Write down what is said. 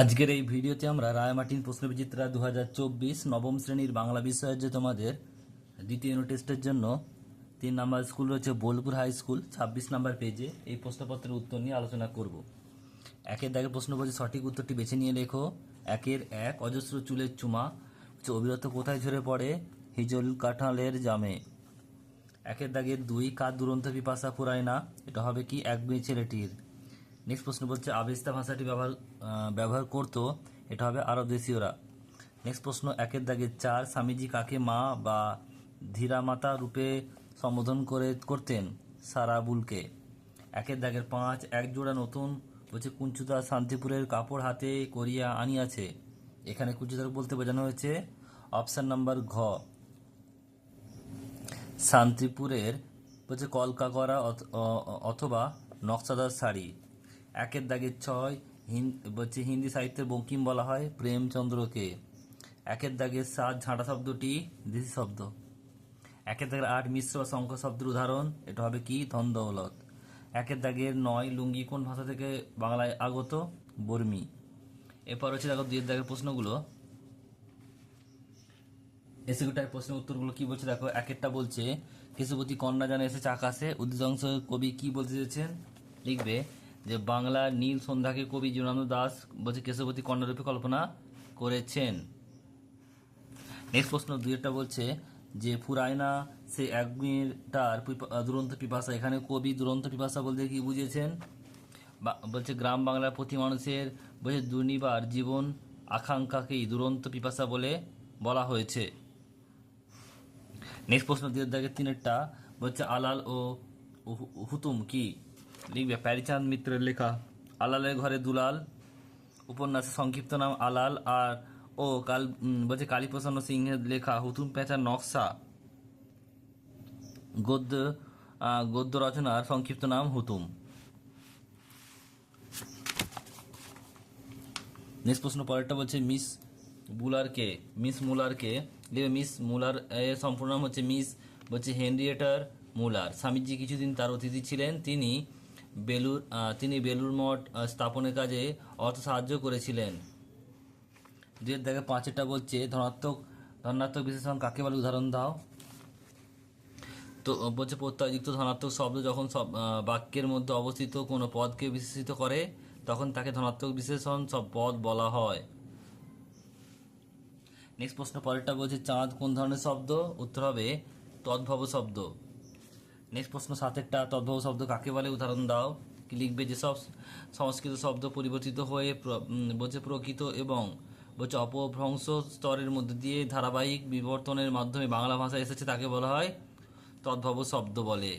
আজকের এই ভিডিওতে আমরা রায়মার্টিন প্রশ্নবিচিত্রা দু হাজার চব্বিশ নবম শ্রেণির বাংলা বিষয়ের যে তোমাদের দ্বিতীয় ইউনিট টেস্টের জন্য, তিন নাম্বার স্কুল রয়েছে বোলপুর হাই স্কুল ছাব্বিশ নাম্বার পেজে এই প্রশ্নপত্রের উত্তর নিয়ে আলোচনা করব। একের দাগে প্রশ্ন বলছে সঠিক উত্তরটি বেছে নিয়ে লেখো। একের এক, অজস্র চুলের চুমা অবিরত কোথায় ঝরে পড়ে? হিজল কাঁঠালের জামে। একের দাগের দুই, কার দুরন্ত পিপাসা ফুরায় না? এটা হবে কি? এক মেয়ে ছেলেটির। নেক্সট প্রশ্ন বলছে আবেস্তা ভাষাটি ব্যবহার ব্যবহার করতো, এটা হবে আরব দেশীয়রা নেক্সট প্রশ্ন, একের দাগের চার, স্বামীজি কাকে মা বা ধীরামাতা রূপে সম্বোধন করে, করতেন সারাবুলকে একের দাগের পাঁচ, এক জোড়া নতুন, বলছে, কুঞ্চুদা শান্তিপুরের কাপড় হাতে করিয়া আনিয়াছে। এখানে কুঞ্চুদার বলতে বোঝানো হয়েছে, অপশান নাম্বার ঘ। শান্তিপুরের, বলছে কলকা করা অথবা নকশাদার শাড়ি। একের দাগের ছয় বলছে হিন্দি সাহিত্যের বঙ্কিম বলা হয় প্রেমচন্দ্রকে। একের দাগের সাত ঝাঁটা শব্দটি দেশি শব্দ। একের দাগের আট মিশ্র সংখ্যা শব্দের উদাহরণ, এটা হবে কি? ধন দৌলত একের দাগের নয় লুঙ্গি কোন ভাষা থেকে বাংলায় আগত? বর্মি। এরপর হচ্ছে দেখো দুইয়ের দাগের প্রশ্নগুলো। এসিগুটার প্রশ্নের উত্তরগুলো কি বলছে? দেখো এক একটা বলছে, কেশবতী কন্যা জানে এসেছে আকাশে উদ্দীতংশ কবি কি বলতে চেয়েছেন? লিখবে যে বাংলা নীল সন্ধ্যাকে কবি জীবনানন্দ দাস বলছে, কেশবতী কন্যারূপে কল্পনা করেছেন। নেক্সট প্রশ্ন দুইটা বলছে যে ফুরায়না সে একমিটার দুরন্ত পিপাসা। এখানে কবি দুরন্ত পিপাসা বলতে কি বুঝেছেন? বলছে, গ্রাম বাংলার প্রতি মানুষের বলছে দুর্নিবার জীবন আকাঙ্ক্ষাকেই দুরন্ত পিপাসা বলে বলা হয়েছে। নেক্সট প্রশ্ন দিয়ে দেখে তিনেরটা বলছে, আলাল ও হুতুম কি? লিখবে প্যারিচাঁদ মিত্রের লেখা আলালের ঘরে দুলাল উপন্যাসের সংক্ষিপ্ত নাম আলাল, আর ও কাল বলছে কালীপ্রসন্ন সিংহের লেখা হুতুম পেঁচার নকশা। গদ্য গদ্য রচনার সংক্ষিপ্ত নাম হুতুম। নেক্সট প্রশ্ন পরেরটা বলছে মিস বুলারকে, মিস মুলারকে। মিস মুলার এর সম্পূর্ণ নাম হচ্ছে মিস, বলছে হেনরিয়েটার মুলার। স্বামীজি কিছুদিন তার অতিথি ছিলেন, তিনি বেলুর তিনি বেলুর মঠ স্থাপনের কাজে অর্থ সাহায্য করেছিলেন। দুয়ের দেখে পাঁচেরটা বলছে ধনাত্মক ধনাত্মক বিশেষণ কাকে বলে? উদাহরণ দাও। তো বলছে প্রত্যয়যুক্ত ধনাত্মক শব্দ যখন সব বাক্যের মধ্যে অবস্থিত কোনো পদকে বিশেষিত করে, তখন তাকে ধনাত্মক বিশেষণ সব পদ বলা হয়। নেক্সট প্রশ্ন, পরেরটা বলছে চাঁদ কোন ধরনের শব্দ? উত্তর হবে, তদ্ভব শব্দ। নেক্সট প্রশ্ন সাতেরটা, তদ্ভব শব্দ কাকে বলে? উদাহরণ দাও। কি লিখবে? যেসব সংস্কৃত শব্দ পরিবর্তিত হয়ে বলছে প্রকৃত এবং বলছে অপভ্রংশ স্তরের মধ্যে দিয়ে ধারাবাহিক বিবর্তনের মাধ্যমে বাংলা ভাষা এসেছে, তাকে বলা হয় তদ্ভব শব্দ বলে।